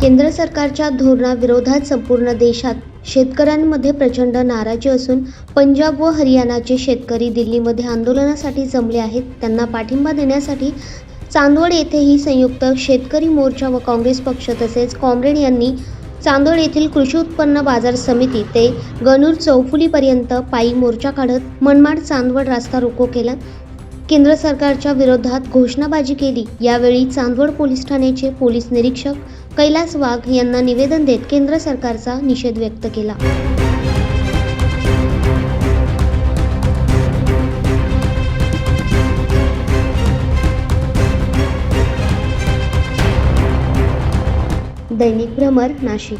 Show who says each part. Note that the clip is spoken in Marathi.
Speaker 1: केंद्र सरकारच्या धोरणाविरोधात संपूर्ण देशात शेतकऱ्यांमध्ये प्रचंड नाराजी असून पंजाब व हरियाणाचे शेतकरी दिल्लीमध्ये आंदोलनासाठी जमले आहेत. त्यांना पाठिंबा देण्यासाठी चांदवड येथेही संयुक्त शेतकरी मोर्चा व काँग्रेस पक्ष तसेच कॉम्रेड यांनी चांदोड येथील कृषी उत्पन्न बाजार समिती ते गणूर चौफुलीपर्यंत पायी मोर्चा काढत मनमाड चांदवड रास्ता रोको केला. केंद्र सरकारच्या विरोधात घोषणाबाजी केली. यावेळी चांदवड पोलीस ठाण्याचे पोलीस निरीक्षक कैलास वाघ यांना निवेदन देत केंद्र सरकारचा निषेध व्यक्त केला. दैनिक भ्रमर नाशिक